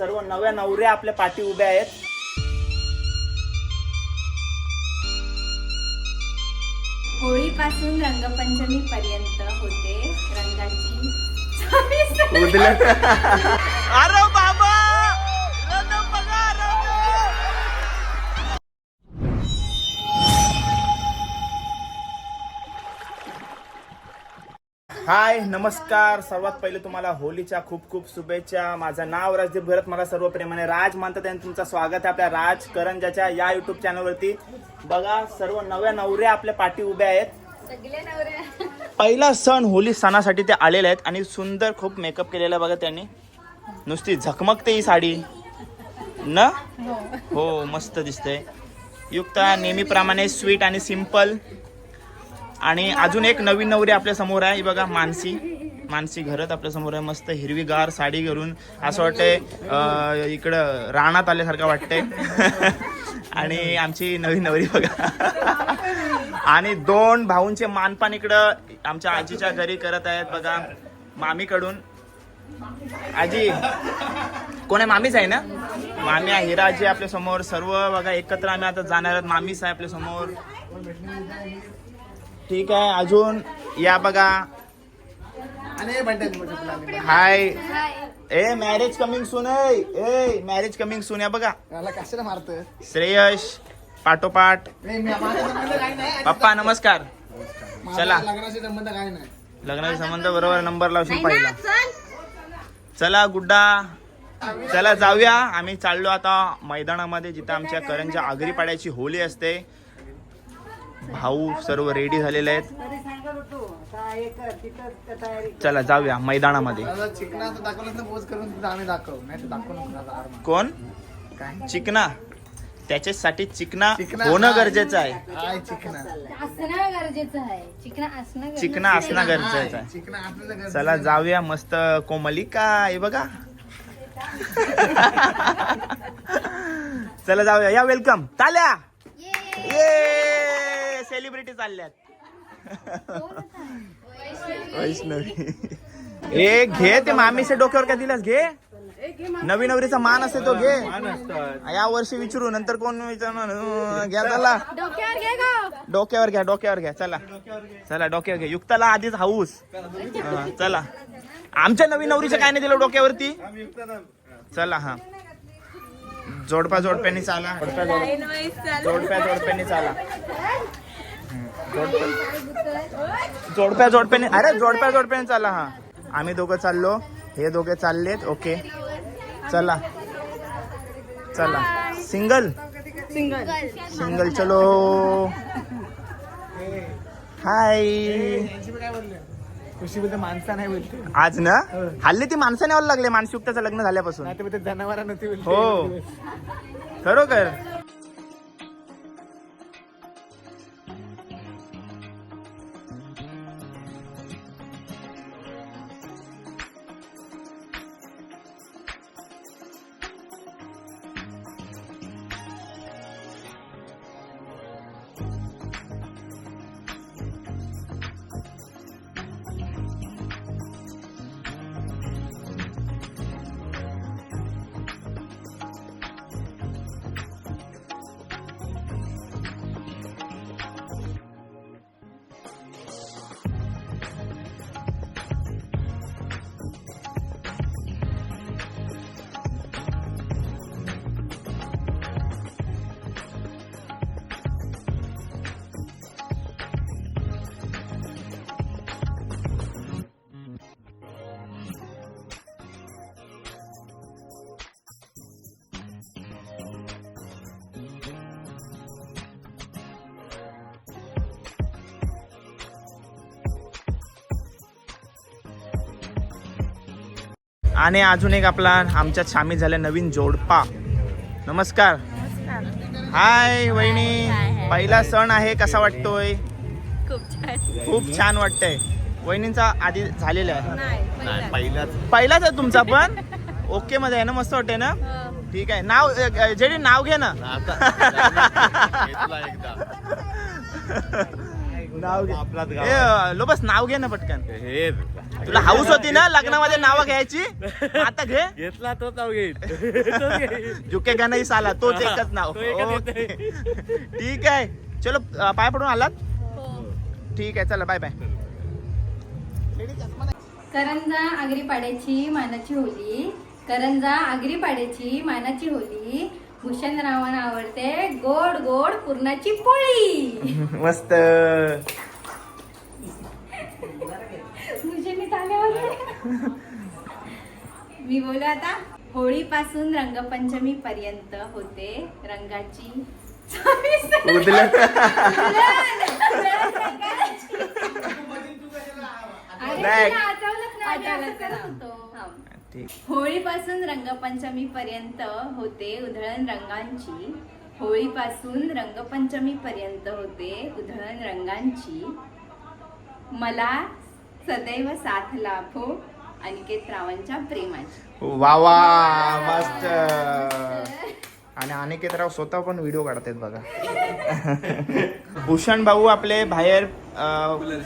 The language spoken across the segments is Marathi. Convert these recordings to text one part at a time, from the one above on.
सर्व नव्या नवऱ्या आपल्या पाठी उभ्या आहेत. होळीपासून रंगपंचमी पर्यंत होते रंगाची. अरे हाय नमस्कार. सर्वात पहिले तुम्हाला होलीच्या खूप खूप शुभेच्छा. माझं नाव राजदीप भरत मला सर्व प्रेमाने राज मानतात आणि तुमचं स्वागत आहे आपल्या राज करंजाच्या या युट्यूब चॅनलवरती बघा सर्व नव्या नवऱ्या आपल्या पाठी उभ्या आहेत. पहिला सण होली सणासाठी ते आलेले आहेत आणि सुंदर खूप मेकअप केलेला आहे बघा त्यांनी. नुसती झकमकते ही साडी. न? हो. मस्त दिसते युक्ता नेहमीप्रमाणे स्वीट आणि सिंपल आणि अजून एक नवीन नवरी आपल्यासमोर आहे. बघा मानसी. मानसी घरात आपल्यासमोर आहे. मस्त हिरवीगार साडी घालून असं वाटतंय इकडं रानात आल्यासारखं वाटतंय. आणि आमची नवीन नवरी बघा. आणि दोन भाऊंचे मानपान इकडं आमच्या आजीच्या घरी करत आहेत बघा मामीकडून. आजी कोण आहे? मामीच आहे ना? मामी आहे हिराजी आपल्यासमोर. सर्व बघा एकत्र आम्ही आता जाणार आहोत. मामीच आहे आपल्यासमोर. ठीक आहे अजून या बघा. Hi. A marriage coming soon a marriage coming soon या बघा. कशाला मारतोय? श्रेयश पाठोपाठ. पप्पा नमस्कार. चला. लग्नाशी संबंध काय नाही. लग्नाचा संबंध बरोबर नंबर लावशील पहिला. चला गुड्डा. चला जाऊया. आम्ही चाललो आता मैदानामध्ये जिथं आमच्या करंजा आगरी पाड्याची होली असते. भाऊ सर्व रेडी झालेले आहेत. चला जाऊया मैदानामध्ये. कोण? काय? चिकना. त्याच्यासाठी चिकना चिकना होणं. गरजेचं आहे. चिकना. असणं गरजेचं आहे. चला. जाऊया मस्त कोमलिका हे बघा. चला जाऊया. या वेलकम चाल्या ये सेलिब्रिटी चालल्यात. वैष्णवी. ए घे ते मामीच्या डोक्यावर काय दिलास घे. नवीन नवरीचा मान असते तो घे. या वर्षी विचारू नंतर कोण विचारणार? घ्या चला. डोक्यावर घ्या डोक्यावर घ्या चला. चला डोक्यावर घ्या. युक्ताला आधीच हाऊस. हा, चला. आमच्या नवीन नवरीचं काय नाही दिलं डोक्यावरती? चला हा. जोडपा जोडप्यानी चाला जोडप्या जोड- जोडप्या जोडप्यानी चाला जोडप्या जोडप्या जोडप्याने अरे जोडप्या जोडप्याने चाला हा. आम्ही दोघं चाललो. हे दोघे चाललेत. ओके. चला. चला. सिंगल? सिंगल. चलो. हाय. माणसा नाही बोलते आज ना? हल्ली ती माणसाने यावं लागले मानसिकताचं लग्न झाल्यापासून. नाही हो. खरोखर. आणि अजून एक आपला आमच्यात सामील झाले नवीन जोडपा. नमस्कार. हाय वहिनी. पहिला सण आहे कसा वाटतोय? खूप छान. खूप छान वाटतंय. वहिनींचा आधी झालेला आहे. नाही पहिलाच. पहिलाच. आहे तुमचा पण? ओके मध्ये आहे ना मस्त वाटतंय ना? हो. ठीक आहे. नाव जेडी नाव घे ना. नाव घे. आपलाच गाव ए, लोबस नाव घे ना पटकन. हे तुला हाऊस होती ना लग्नामध्ये नावं घ्यायची? आता घे. घेतला तोच नाव घेईल तोच घेईल. जुके गाणं ही साला तोच हा, एकच नाव. तो एकच ओके. ठीक आहे. चलो अं, पाय पडून आलात? ठीक आहे चला बाय बाय करंजा आगरी पाड्याची मानाची होली. करंजा आगरी पाड्याची मानाची होली. भूषणरावांना आवडते गोड गोड पुरणाची पोळी. मस्त. वाजवल्या. मी बोलू आता. होळी पासून रंगपंचमी पर्यंत होते रंगाची. नाही. ठीक होळीपासून रंगपंचमी पर्यंत होते उधळण रंगांची. होळीपासून रंगपंचमी पर्यंत होते उधळण रंगांची. मला सदैव साथ लाभो अनिकेत रावांच्या प्रेमाची. वा वा मस्त. आणि अनिकेतराव स्वतः पण व्हिडिओ काढतात बघा. भूषण भाऊ आपले बाहेर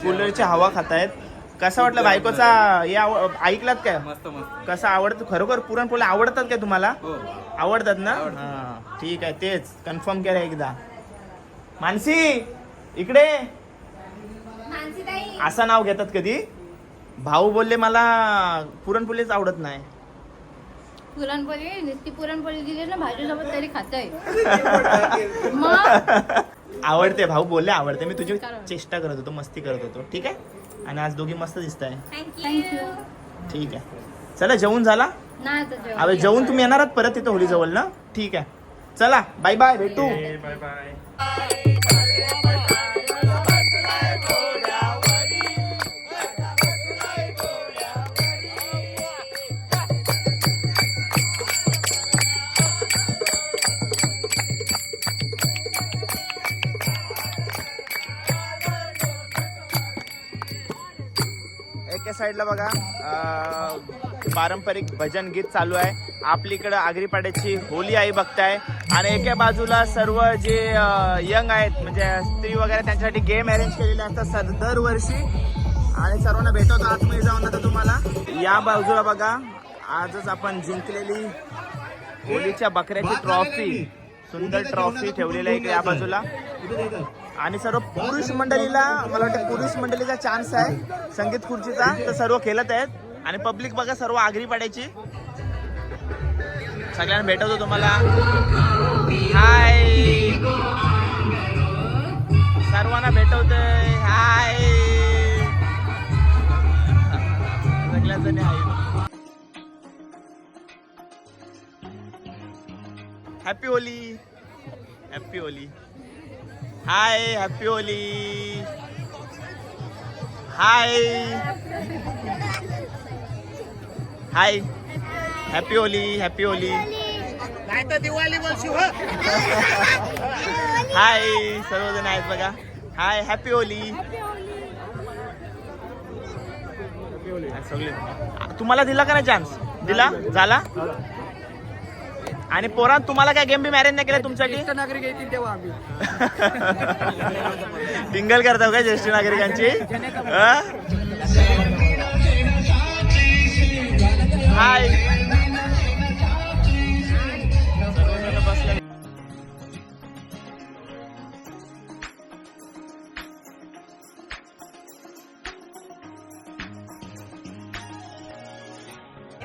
कूलरची हवा खात आहेत कसा वाटलं बायकोचा हे आव- ऐकलात काय? मस्त मस्त. कसं आवडतं? खरोखर पुरणपोळी आवडतात काय तुम्हाला? हो. आवडतात ना? हा ठीक आहे तेच. कन्फर्म केलं एकदा. मानसी इकडे. असं नाव घेतात कधी? भाऊ बोलले मला पुरणपोळीच आवडत नाही. पुरणपोळी नुसती पुरणपोळी दिली ना भाजीसोबत तरी खातोय मग? आवडते भाऊ बोलले आवडते. मी तुझी चेष्टा करत होतो मस्ती करत होतो. ठीक आहे? आणि आज दोघी मस्त दिसत आहे थँक्यू ठीक आहे. चला जेवून झाला? नाही आता जेवण. अरे जेवून तुम्ही येणार आहात परत तिथं होली जवळ ना? ठीक आहे. चला बाय बाय भेटू बाय बाय साईडला बघा. पारंपरिक भजन गीत चालू आहे. आपलीकडं आगरीपाड्याची होली आई बघताय. आणि एका बाजूला सर्व जे यंग आहेत म्हणजे स्त्री वगैरे त्यांच्यासाठी गेम अरेंज केलेले असतात सर दरवर्षी. आणि सर्वांना भेटवतो. आतमध्ये जाऊन आता तुम्हाला. या बाजूला बघा. आजच आपण जिंकलेली होलीच्या बकऱ्याची ट्रॉफी सुंदर ट्रॉफी ठेवलेली आहे इकडे या बाजूला. आणि सर्व पुरुष मंडळीला मला वाटतं पुरुष मंडळीचा चान्स आहे. संगीत खुर्चीचा. तर सर्व खेळत आहेत. आणि पब्लिक बघा सर्व आगरी पाडायची. सगळ्यांना भेटवतो तुम्हाला. हाय सर्वांना भेटवतोय. हाय सगळ्या जणी आहे happy Holi happy Holi hi happy Holi. Hi. Hi. Happy Holi happy Holi. नाही तर दिवाळी बोलशी हाय सर्वजण आहेत बघा. Hi happy Holi. सगळे. तुम्हाला दिला का नाही चान्स दिला? झाला. आणि पोरात तुम्हाला काय गेम बी मॅरेज नाही केलं तुमच्यासाठी नागरिक येतील तेव्हा आम्ही टिंगल करता का ज्येष्ठ नागरिकांची? हाय.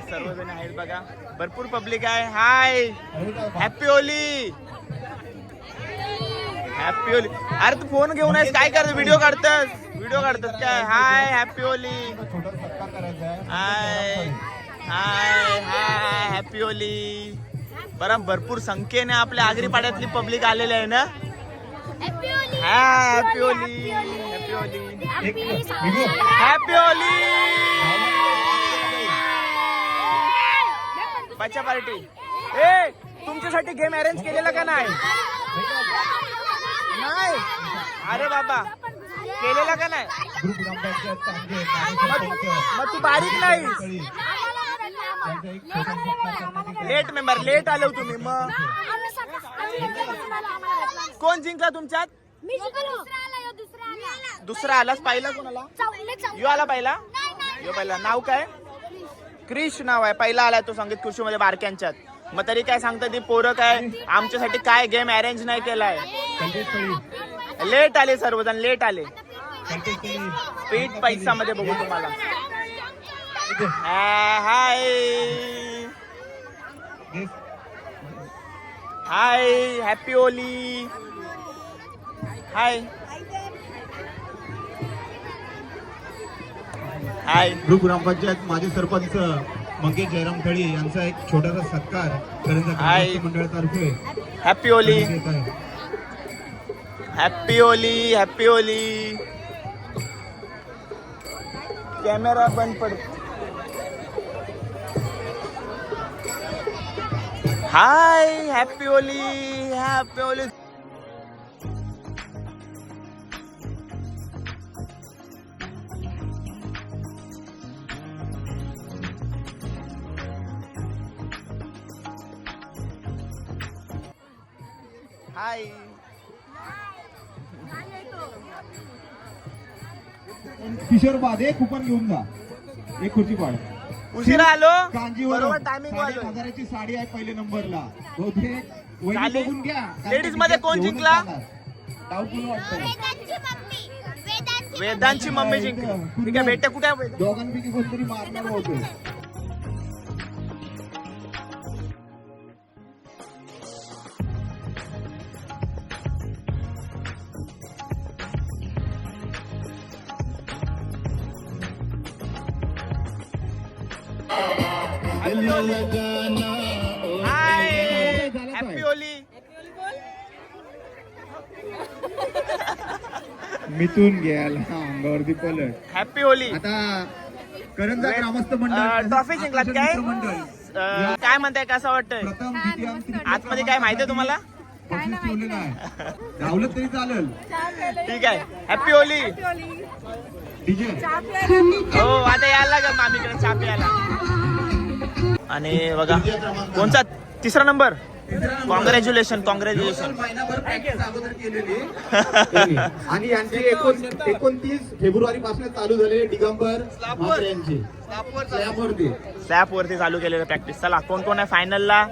सर्वजण आहेत बघा भरपूर पब्लिक आहे. Hi. Happy Holi happy Holi अरे तू फोन घेऊन आहेस काय करतो व्हिडिओ काढतस. व्हिडिओ काढतात काय? Hi happy Holi hi hi hi happy Holi बरं भरपूर संख्येने आपल्या आगरी पाड्यातली पब्लिक आलेली आहे ना? Happy Holi happy Holi happy Holi बच्चा पार्टी. ए तुमच्यासाठी गेम अरेंज केलेला का नाही? नाही. अरे बाबा केलेला का नाही? मग तू बारीक नाही लेट मेंबर लेट आलो तुम्ही मग. कोण जिंकला तुमच्यात? दुसरा आलाच पाहिला कोणाला? यू आला पाहिला? यो पहिला. नाव काय? क्रिश नाव आहे. पहिला आलाय तो संगीत खुर्शीमध्ये बारक्यांच्यात. मग तरी काय सांगतात ती पोरं काय आमच्यासाठी काय गेम अरेंज नाही केलाय. लेट आले सर्वजण लेट आले. पीठ पैसा मध्ये बघू तुम्हाला. हाय. हाय हॅपी ओली हाय. ग्रुप ग्रामपंचायत माजी सरपंच मंगेश जयराम थळी यांचा एक छोटासा सत्कार करंजा मंडळातर्फे. Happy Holi happy Holi happy Holi camera बंद पड. Hi happy Holi happy Holi hi. Kishore बाद एक कुपन घेऊन जा. एक खुर्ची पाड. उशिरा आलो. बरोबर टायमिंग हजाराची साडी आहे पहिल्या नंबरला. बहुतेक वहिनी. बघून घ्या. ते मध्ये कोण जिंकला? डाऊटफुल वेदांची मम्मी. जिंकली. ठीक आहे भेटते कुठे? दोघांपैकी कोणतरी मारणार होते. मिथून घ्यायला अंगावरती पलट. हॅपी ओली आता करंजा ग्रामस्थ मंडळ ट्रॉफी जिंकलात आकर्षण काय? मंडळ. अं, काय म्हणताय कसं वाटतंय? प्रथम द्वितीय तृतीय आतमध्ये काय तुम्हाला? बक्षीस ठेवलेलं आहे धावलं तरी चालेल. ठीक आहे. हॅपी ओली डीजे हो आता यायला लागेल मामीकडे चहा प्यायला. आणि बघा कोणचा? तिसरा नंबर. कॉंग्रॅच्युलेशन कॉंग्रॅच्युलेशन आणि यांची एकोण एकोणतीस फेब्रुवारी पासून चालू झालेले दिगंबर स्लॅप वरती. चालू केलेलं प्रॅक्टिस चला कोण कोण आहे फायनलला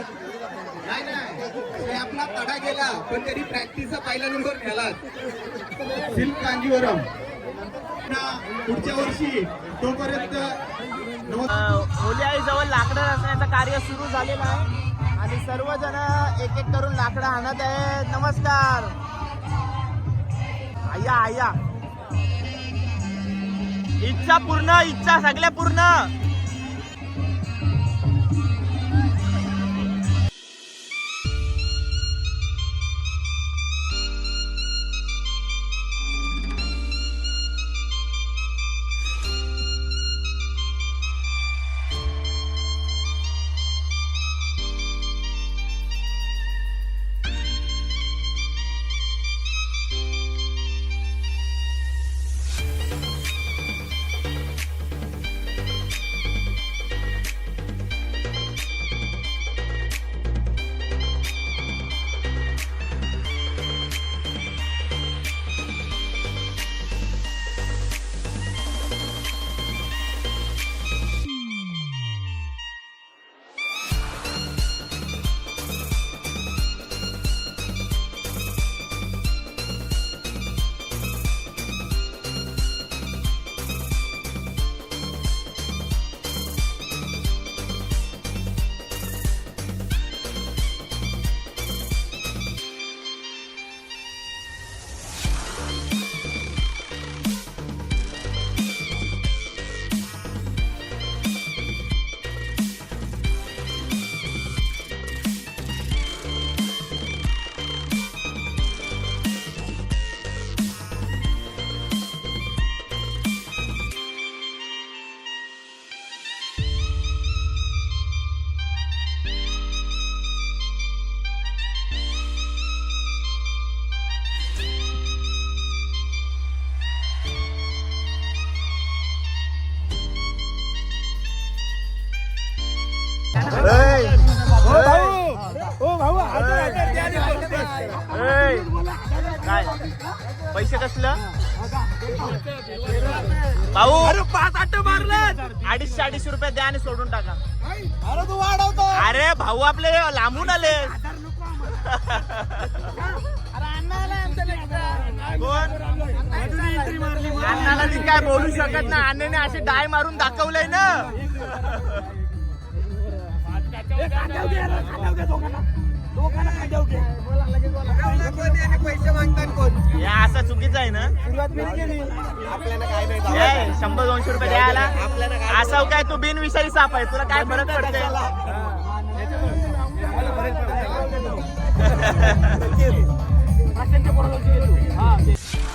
नाही नाही. आपला तडा गेला पण तरी प्रॅक्टिसचा पहिला नंबर सिल्क कांजीवरम. पुढच्या वर्षी तोपर्यंत होली आई जवळ लाकडं रचण्याचं कार्य सुरू झालेलं आहे. आणि सर्वजण एक एक करून लाकडं आणत आहेत. नमस्कार. आया आया. इच्छा पूर्ण इच्छा सगळ्या पूर्ण. काय? पैसे कसलं? भाऊ पाच आठ मारलं. अडीचशे अडीचशे रुपये द्या आणि सोडून टाका. अरे तू वाढवतो. अरे भाऊ आपले लांबून आले. अण्णाला ती काय बोलू शकत ना अण्णाने असे डाय मारून दाखवलंय ना. पैसे मागतात कोण? हे असं चुकीचं आहे ना? सुरुवात मी केली. आपल्याला काय नाही हे, शंभर दोनशे रुपये द्यायला असं काय तू बिनविषारी साप आहे. तुला काय फरक पडते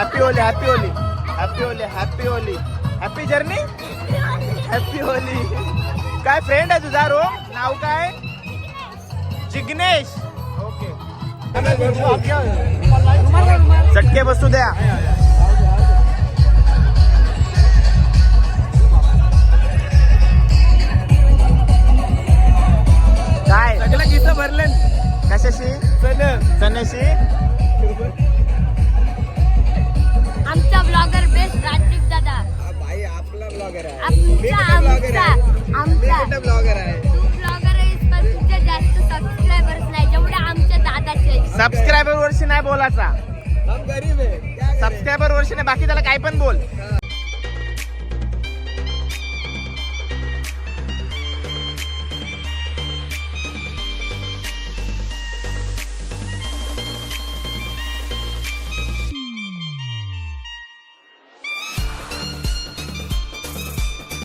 happy Holi happy Holi happy Holi happy Holi happy journey happy Holi काय फ्रेंड आहे तुझा रो नाव काय जिग्नेश ओके चटके बसू द्या काय सगळं गीत भरलं कशाशी? चण्याशी क्या सबस्क्रायबर वर्षी नाही बाकी त्याला काय पण बोल.